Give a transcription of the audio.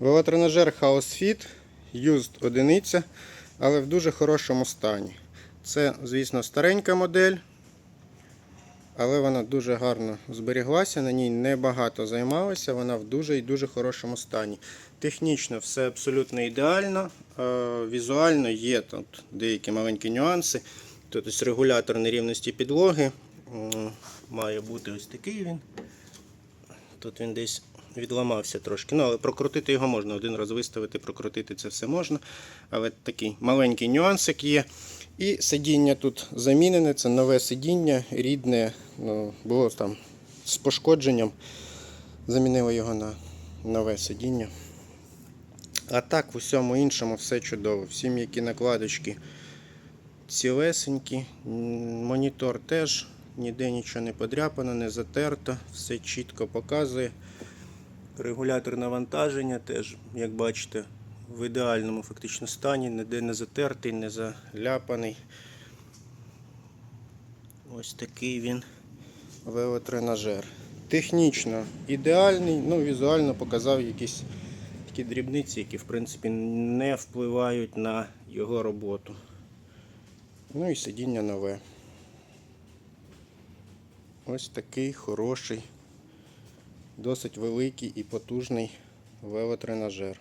Велотренажер House Fit, Used одиниця, але в дуже хорошому стані. Це, звісно, старенька модель, але вона дуже гарно зберіглася, на ній небагато займалися, вона в дуже і дуже хорошому стані. Технічно все абсолютно ідеально. Е, Візуально є тут деякі маленькі нюанси. Тут ось регулятор нерівності підлоги. Має бути ось такий він. Тут він десь відламався трошки. Ну, але прокрутити його можна. Один раз виставити, прокрутити це все можна. Але такий маленький нюансик є. І сидіння тут замінене. Це нове сидіння, рідне, ну, було там з пошкодженням. Замінили його на нове сидіння. А так, в усьому іншому все чудово. Всі м'які накладочки цілесенькі. Монітор теж ніде нічого не подряпано, не затерто, все чітко показує. Регулятор навантаження теж, як бачите, в ідеальному фактично стані, ніде не затертий, не заляпаний. Ось такий він велотренажер. Технічно ідеальний, ну візуально показав якісь такі дрібниці, які в принципі не впливають на його роботу. Ну і сидіння нове. Ось такий хороший, досить великий і потужний велотренажер.